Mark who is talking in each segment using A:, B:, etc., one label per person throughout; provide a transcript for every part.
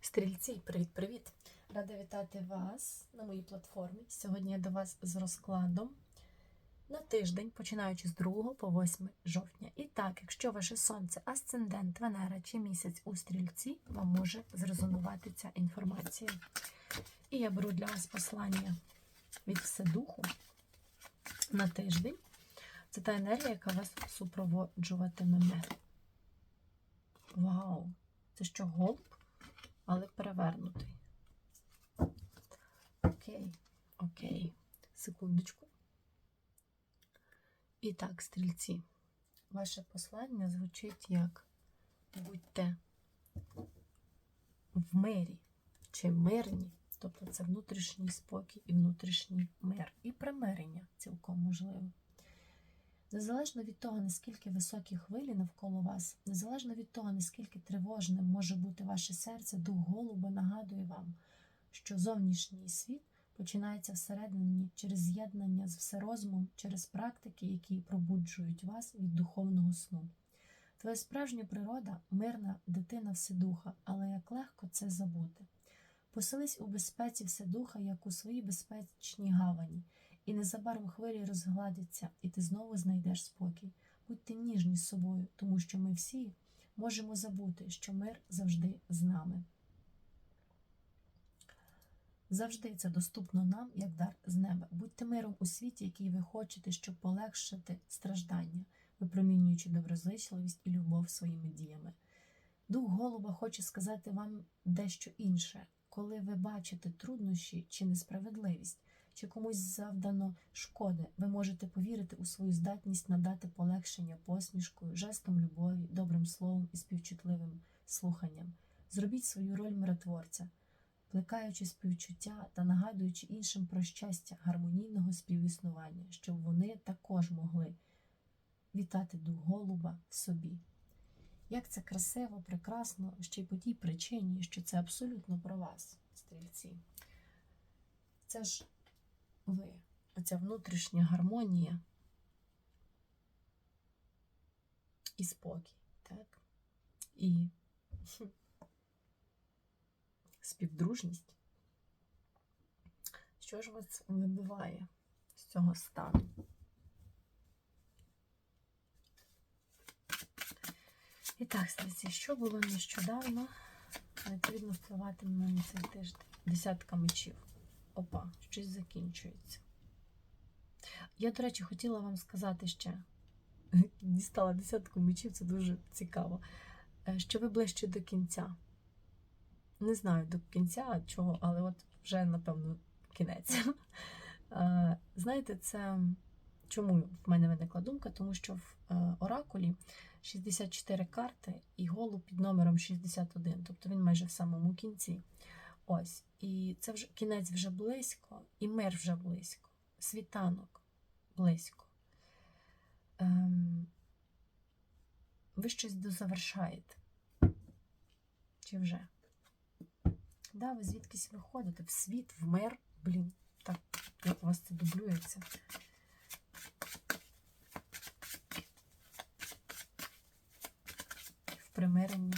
A: Стрільці, привіт-привіт! Рада вітати вас на моїй платформі. Сьогодні я до вас з розкладом на тиждень, починаючи з 2 по 8 жовтня. І так, якщо ваше сонце, асцендент, Венера чи місяць у стрільці, вам може зрезонувати ця інформація. І я беру для вас послання від Вседуху на тиждень. Це та енергія, яка вас супроводжуватиме. Вау! Це що голуб? Але перевернутий. Окей, окей. Секундочку. І так, стрільці. Ваше послання звучить як будьте в мирі чи мирні. Тобто це внутрішній спокій і внутрішній мир. І примирення цілком можливо. Незалежно від того, наскільки високі хвилі навколо вас, незалежно від того, наскільки тривожним може бути ваше серце, дух голуба нагадує вам, що зовнішній світ починається всередині через з'єднання з всерозумом, через практики, які пробуджують вас від духовного сну. Твоя справжня природа мирна дитина Вседуха, але як легко це забути. Поселись у безпеці Вседуха, як у своїй безпечній гавані. І незабаром хвилі розгладяться, і ти знову знайдеш спокій. Будьте ніжні з собою, тому що ми всі можемо забути, що мир завжди з нами. Завжди це доступно нам, як дар з неба. Будьте миром у світі, який ви хочете, щоб полегшити страждання, випромінюючи доброзичливість і любов своїми діями. Дух Голуба хоче сказати вам дещо інше, коли ви бачите труднощі чи несправедливість чи комусь завдано шкоди, ви можете повірити у свою здатність надати полегшення посмішкою, жестом любові, добрим словом і співчутливим слуханням. Зробіть свою роль миротворця, плекаючи співчуття та нагадуючи іншим про щастя гармонійного співіснування, щоб вони також могли вітати дух голуба собі. Як це красиво, прекрасно, ще й по тій причині, що це абсолютно про вас, стрільці. Це ж ви, оця внутрішня гармонія і спокій, так? І співдружність. Що ж вас вибиває з цього стану? І так, стрільці, що було нещодавно, відповідно впливатиме на цей тиждень. Десятка мечів. Опа, щось закінчується. Я, до речі, хотіла вам сказати ще, дістала десятку мечів, це дуже цікаво, е, що ви ближче до кінця. Не знаю до кінця чого, але от вже, напевно, кінець. Е, знаєте, це чому в мене виникла думка? Тому що в е, Оракулі 64 карти і голуб під номером 61, тобто він майже в самому кінці. Ось, і це вже кінець вже близько, і мир вже близько, світанок близько. Ем, ви щось дозавершаєте. Чи вже? Да, ви звідкись виходите в світ, в мир, блін, так, як у вас це дублюється. В примиренні.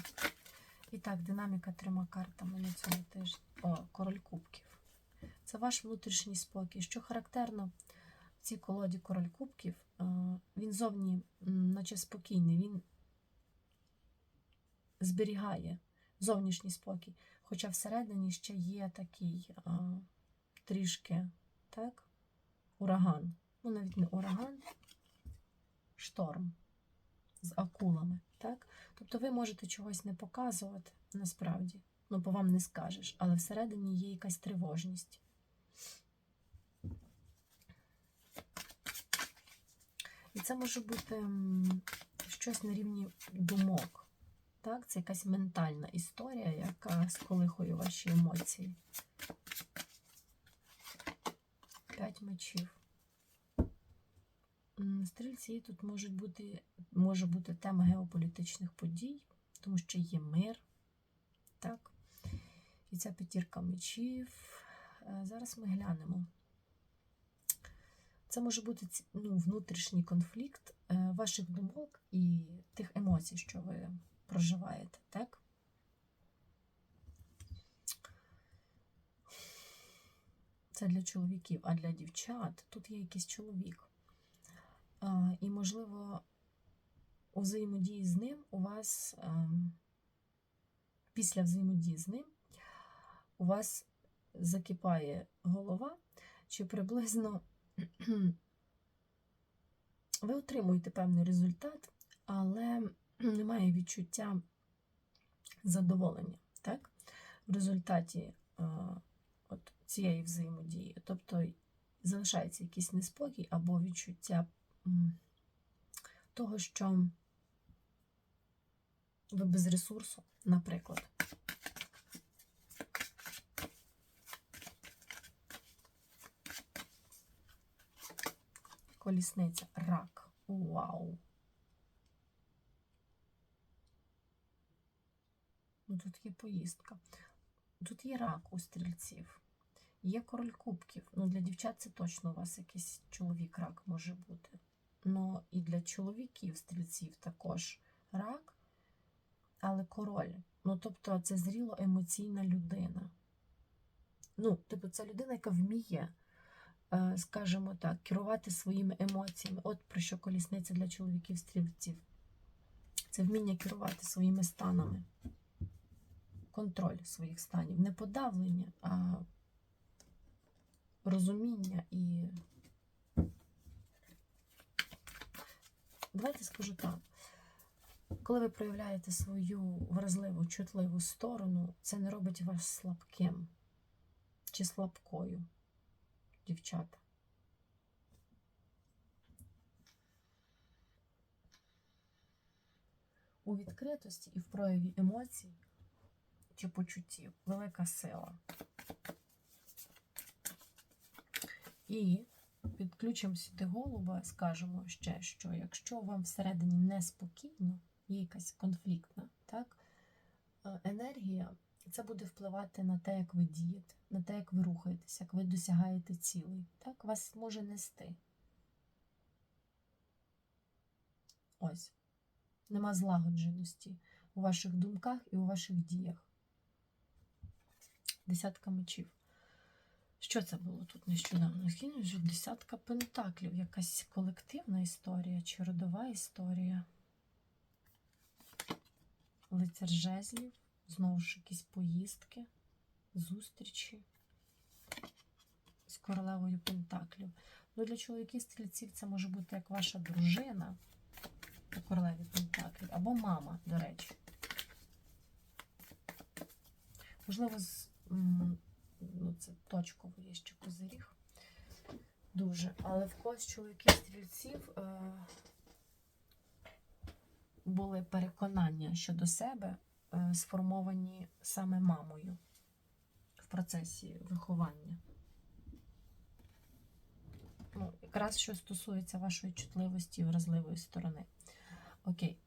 A: І так, динаміка трьома картами на цьому тижні. О, король кубків. Це ваш внутрішній спокій. Що характерно в цій колоді король кубків, е, він зовні, наче спокійний, він зберігає зовнішній спокій. Хоча всередині ще є такий а, трішки так, ураган. Ну, навіть не ураган, шторм з акулами. Так? Тобто ви можете чогось не показувати насправді, ну, бо вам не скажеш, але всередині є якась тривожність. І це може бути щось на рівні думок. Так? Це якась ментальна історія, яка сколихує ваші емоції. П'ять мечів стрільці тут можуть бути, може бути тема геополітичних подій, тому що є мир. так? І ця п'ятірка мечів. Е, зараз ми глянемо. Це може бути ну, внутрішній конфлікт е, ваших думок і тих емоцій, що ви проживаєте, так? Це для чоловіків, а для дівчат тут є якийсь чоловік. А, і, можливо, у взаємодії з ним у вас ем, після взаємодії з ним у вас закипає голова, чи приблизно ви отримуєте певний результат, але немає відчуття задоволення, так? В результаті е, от цієї взаємодії. Тобто залишається якийсь неспокій або відчуття того, що ви без ресурсу, наприклад. Колісниця, рак. Вау. Ну, тут є поїздка. Тут є рак у стрільців. Є король кубків. Ну, для дівчат це точно у вас якийсь чоловік рак може бути. Ну і для чоловіків стрільців також рак, але король. Ну, тобто, це зріло емоційна людина. Ну, тобто, це людина, яка вміє, е, скажімо так, керувати своїми емоціями. От про що колісниця для чоловіків-стрільців. Це вміння керувати своїми станами контроль своїх станів, не подавлення, а розуміння і. Давайте скажу так. Коли ви проявляєте свою вразливу, чутливу сторону, це не робить вас слабким чи слабкою, дівчата. У відкритості і в прояві емоцій чи почуттів. Велика сила. І підключимо сюди голуба, скажемо ще, що якщо вам всередині неспокійно, є якась конфліктна так, е, енергія, це буде впливати на те, як ви дієте, на те, як ви рухаєтеся, як ви досягаєте цілей. Так, вас може нести. Ось. Нема злагодженості у ваших думках і у ваших діях. Десятка мечів. Що це було тут нещодавно? Вже десятка пентаклів. Якась колективна історія чи родова історія. Лицар жезлів. Знову ж якісь поїздки, зустрічі з королевою пентаклів. Ну, Для чоловіків-стрільців це може бути як ваша дружина по королеві пентаклів, або мама, до речі. Можливо, з ну, це точково є ще козиріг. Дуже. Але в когось чоловіків стрільців е, були переконання щодо себе, е, сформовані саме мамою в процесі виховання. Ну, якраз що стосується вашої чутливості і вразливої сторони. Окей.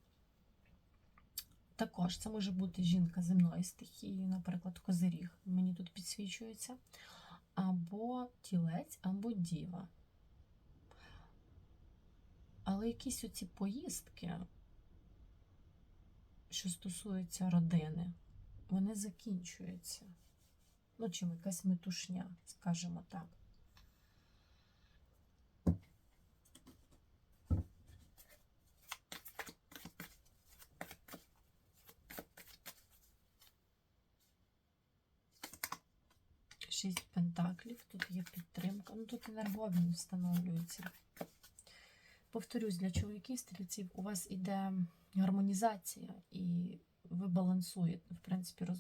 A: Також це може бути жінка земної стихії, наприклад, козиріг, мені тут підсвічується, або тілець, або діва. Але якісь оці поїздки, що стосуються родини, вони закінчуються. Ну, чим якась метушня, скажімо так. Шість пентаклів, тут є підтримка. Ну тут енергообмін встановлюється. Повторюсь, для чоловіків, стрільців, у вас іде гармонізація, і ви балансуєте, в принципі, роз...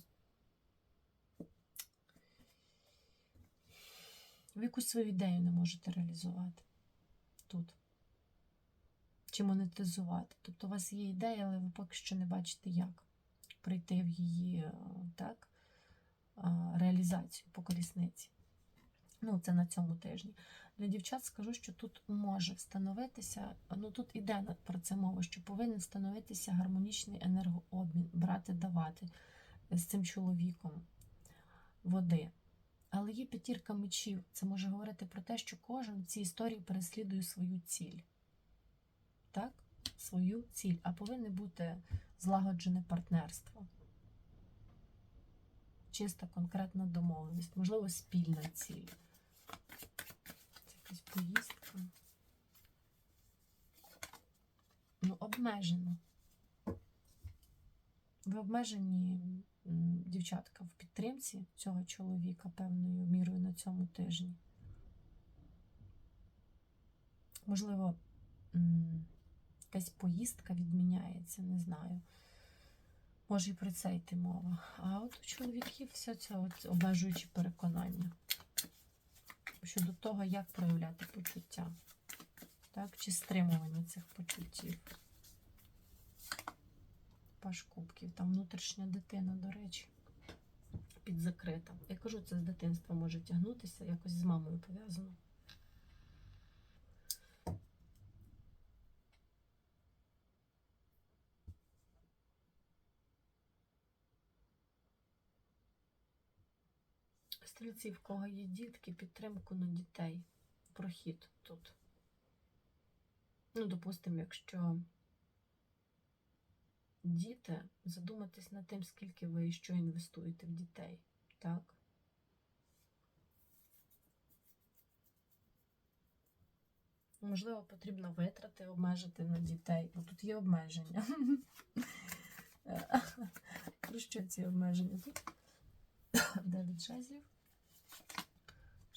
A: ви якусь свою ідею не можете реалізувати тут. Чи монетизувати. Тобто у вас є ідея, але ви поки що не бачите, як прийти в її так реалізацію по колісниці. Ну, це на цьому тижні. Для дівчат скажу, що тут може встановитися, ну тут іде про це мова, що повинен встановитися гармонічний енергообмін, брати, давати з цим чоловіком води. Але є п'ятірка мечів. Це може говорити про те, що кожен в цій історії переслідує свою ціль. Так? Свою ціль, а повинне бути злагоджене партнерство чиста конкретна домовленість, можливо, спільна ціль. Це якась поїздка. Ну, обмежено. Ви обмежені, дівчатка, в підтримці цього чоловіка певною мірою на цьому тижні. Можливо, якась поїздка відміняється, не знаю. Може і про це йти мова. А от у чоловіків все це от обмежуючі переконання щодо того, як проявляти почуття, так? чи стримування цих почуттів. Паш кубків, там внутрішня дитина, до речі, підзакрита. Я кажу, це з дитинства може тягнутися, якось з мамою пов'язано. Стрільці, в кого є дітки, підтримку на дітей. Прохід тут. Ну, допустимо, якщо діти, задуматись над тим, скільки ви що інвестуєте в дітей. Так? Можливо, потрібно витрати, обмежити на дітей, бо тут є обмеження. Про що ці обмеження? Тут 9 жезлів.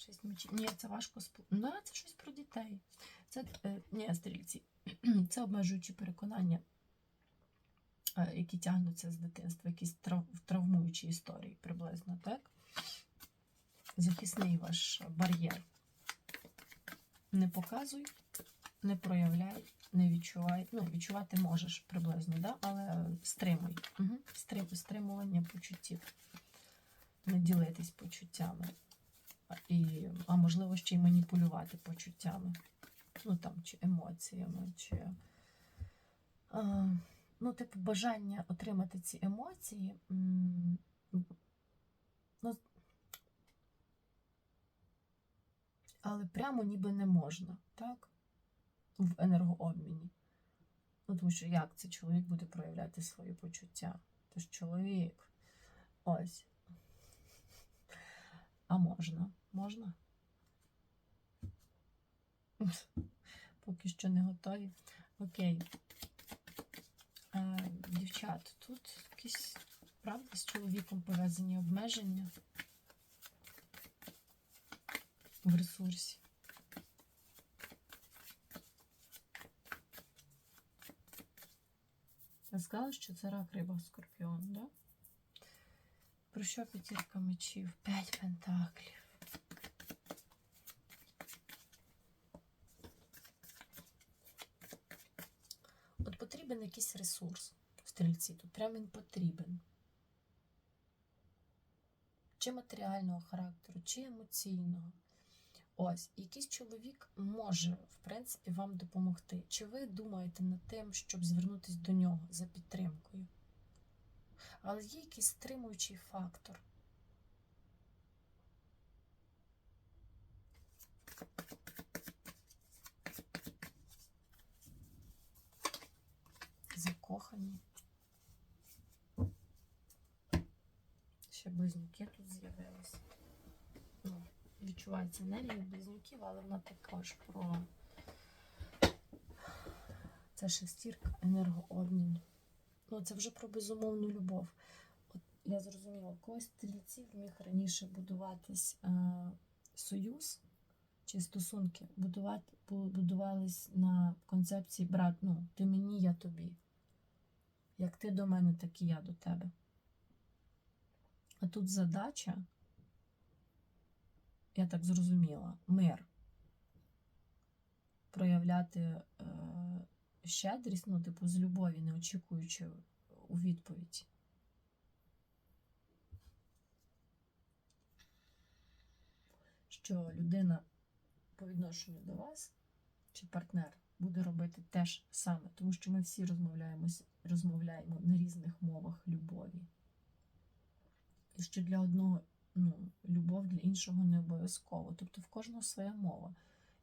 A: 6 мечів. Ні, це важко спл... Ну, це щось про дітей. Це е, ні, стрільці. Це обмежуючі переконання, е, які тягнуться з дитинства, якісь трав... травмуючі історії приблизно, так? Захисний ваш бар'єр. Не показуй, не проявляй, не відчувай. Ну, відчувати можеш приблизно, да? але стримуй. Угу. Стрим... Стримування почуттів. Не ділитись почуттями. І, а можливо, ще й маніпулювати почуттями. Ну там, чи емоціями, чи. А, ну, типу, бажання отримати ці емоції. Ну, але прямо ніби не можна, так? В енергообміні. Ну, тому що як це чоловік буде проявляти свої почуття? Тож чоловік. Ось. А можна? Можна? Поки що не готові. Окей. Е, дівчат, тут якісь, правда, з чоловіком пов'язані обмеження в ресурсі. Я сказала, що це рак риба скорпіон, так? Да? Про що п'ятірка мечів? П'ять пентаклів. От потрібен якийсь ресурс в стрільці. Тут прям він потрібен. Чи матеріального характеру, чи емоційного. Ось, якийсь чоловік може, в принципі, вам допомогти. Чи ви думаєте над тим, щоб звернутися до нього за підтримкою? Але є якийсь стримуючий фактор. Закохані. Ще близнюки тут з'явилися. Ну, відчувається енергія близнюків, але вона також про це шестірка енергообмін. Ну, це вже про безумовну любов. От я зрозуміла, когось стрільців міг раніше будуватись е, союз чи стосунки, будувати, будувались на концепції брат, ну, ти мені, я тобі. Як ти до мене, так і я до тебе. А тут задача, я так зрозуміла, мир. Проявляти е, щедрість, ну, типу, з любові, не очікуючи у відповідь. Що людина по відношенню до вас, чи партнер, буде робити те ж саме, тому що ми всі розмовляємо, розмовляємо на різних мовах любові. І що для одного ну, любов, для іншого не обов'язково. Тобто в кожного своя мова,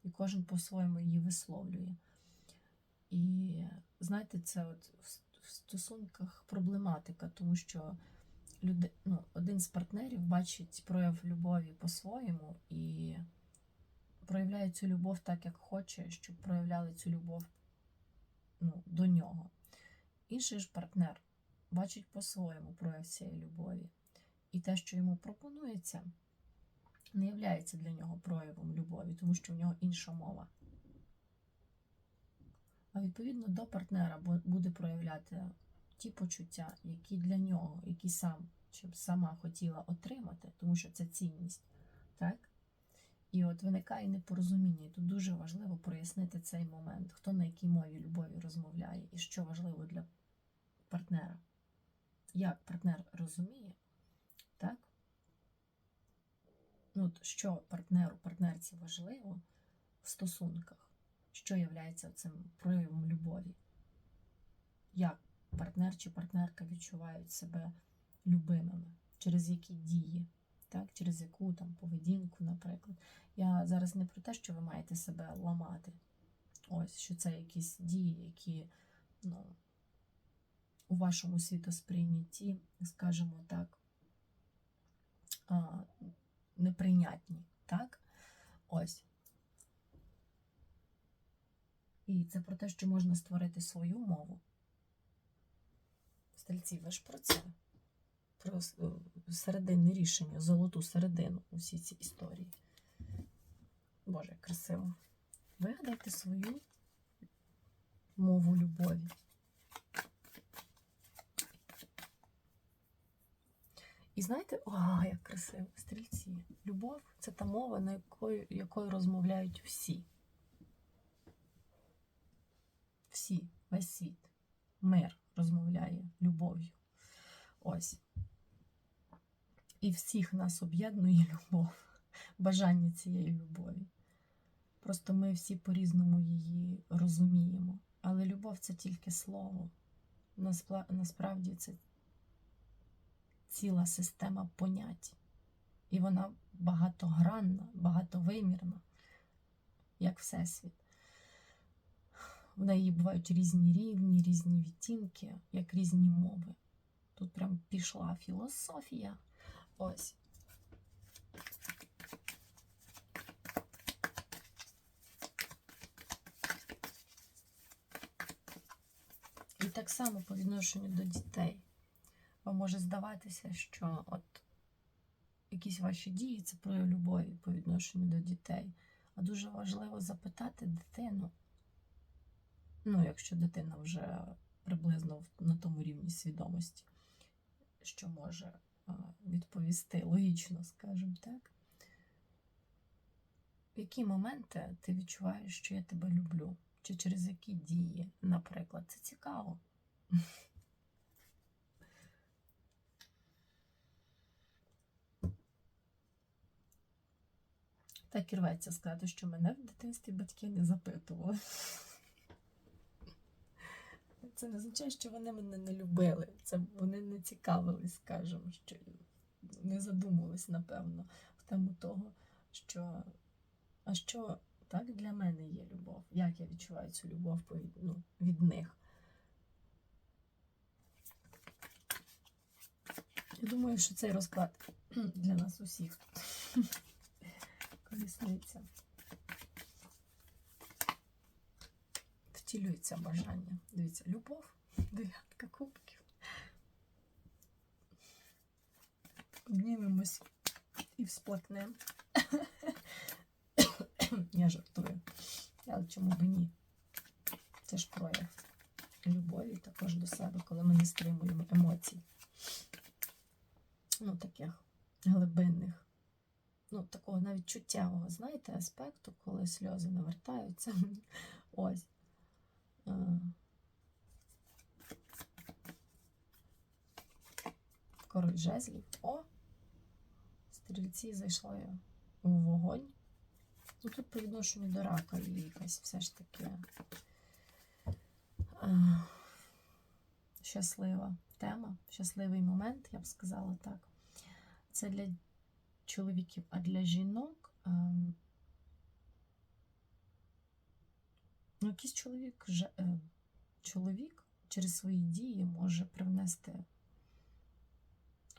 A: і кожен по-своєму її висловлює. І знаєте, це от в стосунках проблематика, тому що люди, ну, один з партнерів бачить прояв любові по-своєму, і проявляє цю любов так, як хоче, щоб проявляли цю любов ну, до нього. Інший ж партнер бачить по-своєму прояв цієї любові. І те, що йому пропонується, не є для нього проявом любові, тому що в нього інша мова. А відповідно до партнера буде проявляти ті почуття, які для нього, які сам чи сама хотіла отримати, тому що це цінність. Так? І от виникає непорозуміння. І тут дуже важливо прояснити цей момент, хто на якій мові любові розмовляє, і що важливо для партнера. Як партнер розуміє, так? Ну, що партнеру, партнерці важливо в стосунках, що є цим проявом любові? Як партнер чи партнерка відчувають себе любимими, через які дії, так? через яку там поведінку, наприклад. Я зараз не про те, що ви маєте себе ламати. Ось, що це якісь дії, які ну, у вашому світосприйнятті, скажімо так, неприйнятні. Так? Ось. І це про те, що можна створити свою мову. Стрільці, ви ж про це. Про е, серединне рішення, золоту середину у всій цій історії. Боже, як красиво. Вигадайте свою мову любові. І знаєте, о, як красиво, стрільці. Любов це та мова, на якою, якою розмовляють всі. Всі, весь світ. Мир розмовляє любов'ю. Ось. І всіх нас об'єднує любов, бажання цієї любові. Просто ми всі по-різному її розуміємо. Але любов це тільки слово. Насправді це ціла система понять. І вона багатогранна, багатовимірна, як Всесвіт. В неї бувають різні рівні, різні відтінки, як різні мови. Тут прям пішла філософія. Ось. І так само по відношенню до дітей. Вам може здаватися, що от якісь ваші дії це прояв любові по відношенню до дітей. А дуже важливо запитати дитину, ну, якщо дитина вже приблизно на тому рівні свідомості, що може відповісти логічно, скажімо так. В які моменти ти відчуваєш, що я тебе люблю? Чи через які дії, наприклад, це цікаво. Так і рветься сказати, що мене в дитинстві батьки не запитували. Це не означає, що вони мене не любили. Це вони не цікавились, скажімо, що не задумувались, напевно, в тему того, що а що так для мене є любов? Як я відчуваю цю любов ну, від них? Я думаю, що цей розклад для нас усіх колісниця. Втілюється бажання. Дивіться, любов, дев'ятка кубків. Обнімемось і всплакнемо. Я жартую. Але чому б ні? Це ж прояв любові також до себе, коли ми не стримуємо емоцій. Ну, таких глибинних. Ну, такого навіть чуттєвого, знаєте, аспекту, коли сльози навертаються. Ось. Е. Король жезлів. О! Стрільці зайшли у вогонь. Ну, тут по відношенню до рака є якась все ж таки е, щаслива тема, щасливий момент, я б сказала так. Це для чоловіків, а для жінок. ем, Ну, якийсь чоловік, е, чоловік через свої дії може привнести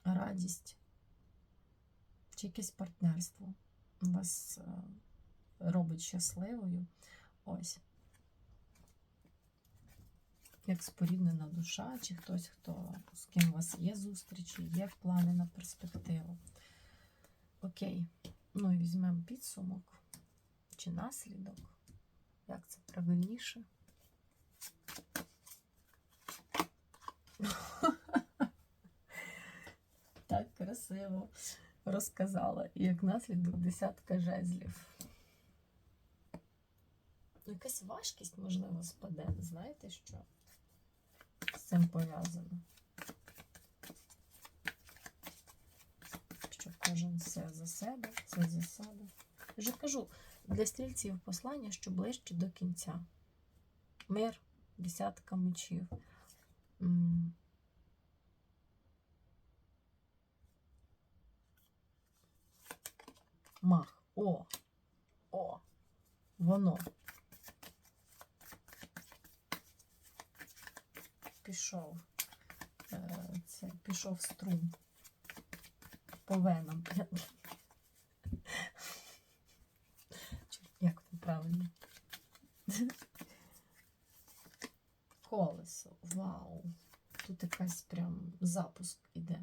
A: радість чи якесь партнерство. Вас е, робить щасливою. Ось. Як споріднена душа, чи хтось, хто з ким у вас є зустрічі, є плани на перспективу. Окей. Ну і візьмемо підсумок чи наслідок. Як це правильніше? Так красиво розказала. І як наслідок десятка жезлів. Якась важкість, можливо, спаде. Знаєте що? З цим пов'язано. Що кожен все за себе, все за себе. Я Вже кажу, для стрільців послання, що ближче до кінця. Мир, десятка мечів. Мах. О! О! Воно. Пішов. Е, Це пішов струм. По венам. Чи Як це правильно? Колесо. Вау. Тут якась прям запуск іде.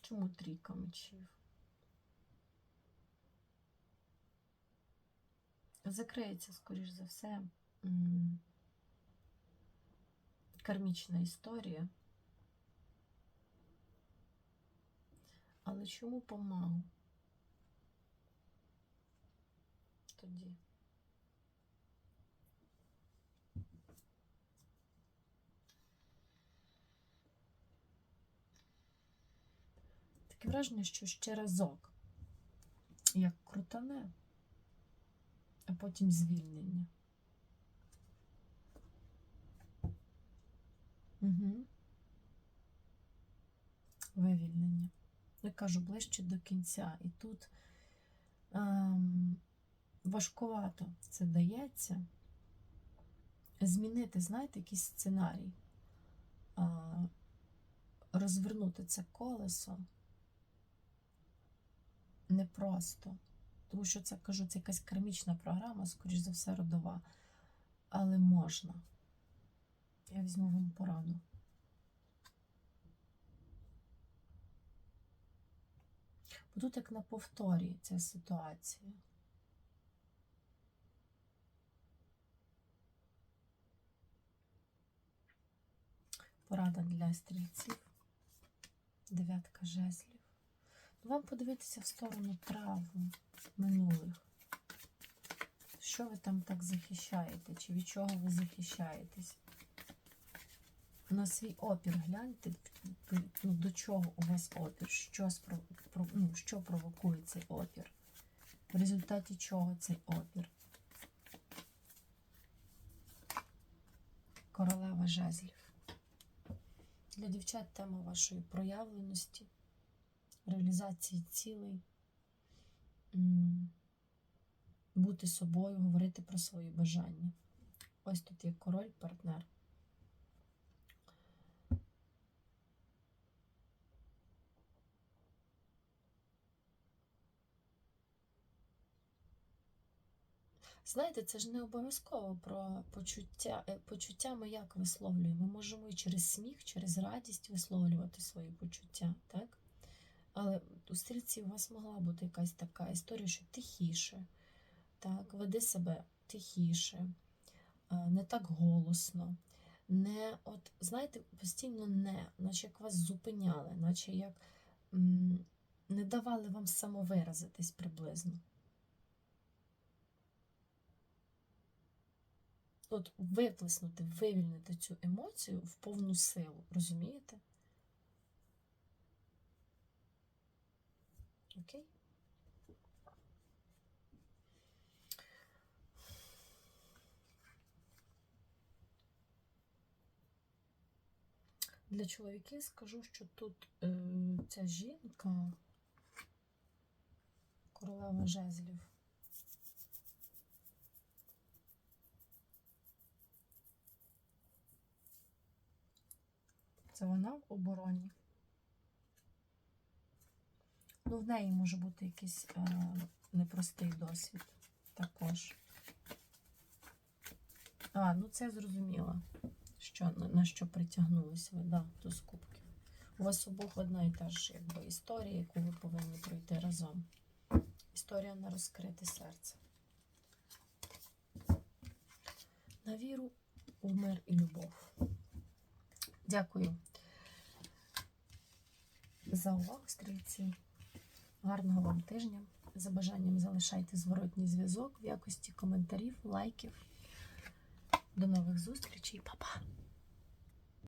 A: Чому трійка мечів? Закриється, скоріш за все, кармічна історія. Але чому помагу? Тоді. Таке враження, що ще разок, як крутане, а потім звільнення. Угу. Вивільнення. Я кажу, ближче до кінця. І тут ем, важкувато це дається. Змінити, знаєте, якийсь сценарій, а, розвернути це колесо непросто. Тому що це кажу, це якась кармічна програма, скоріш за все, родова. Але можна. Я візьму вам пораду. Тут як на повторі ця ситуація. Порада для стрільців. Дев'ятка жезлів. Ну, Вам подивитися в сторону травм минулих. Що ви там так захищаєте? Чи від чого ви захищаєтесь? На свій опір гляньте, ну, до чого у вас опір, що, ну, що провокує цей опір, в результаті чого цей опір. Королева жезлів. Для дівчат тема вашої проявленості, реалізації цілей, бути собою, говорити про свої бажання. Ось тут є король, партнер. Знаєте, це ж не обов'язково про почуття. Е, Почуття ми як висловлюємо. Ми можемо і через сміх, через радість висловлювати свої почуття, так? Але у стрільці у вас могла бути якась така історія, що тихіше, так, веди себе тихіше, не так голосно. Не, от, знаєте, постійно не, наче як вас зупиняли, наче як м, не давали вам самовиразитись приблизно. От виплеснути, вивільнити цю емоцію в повну силу, розумієте? Окей? Для чоловіків скажу, що тут е, ця жінка, королева жезлів, Це вона в обороні. Ну, в неї може бути якийсь е, непростий досвід також. А, ну це зрозуміло, що, на, що притягнулись ви, да, до скупки. У вас обох одна і та ж якби, історія, яку ви повинні пройти разом. Історія на розкрите серце. На віру у і любов. Дякую за увагу, стрільці. Гарного вам тижня. За бажанням залишайте зворотній зв'язок в якості коментарів, лайків. До нових зустрічей, Па-па!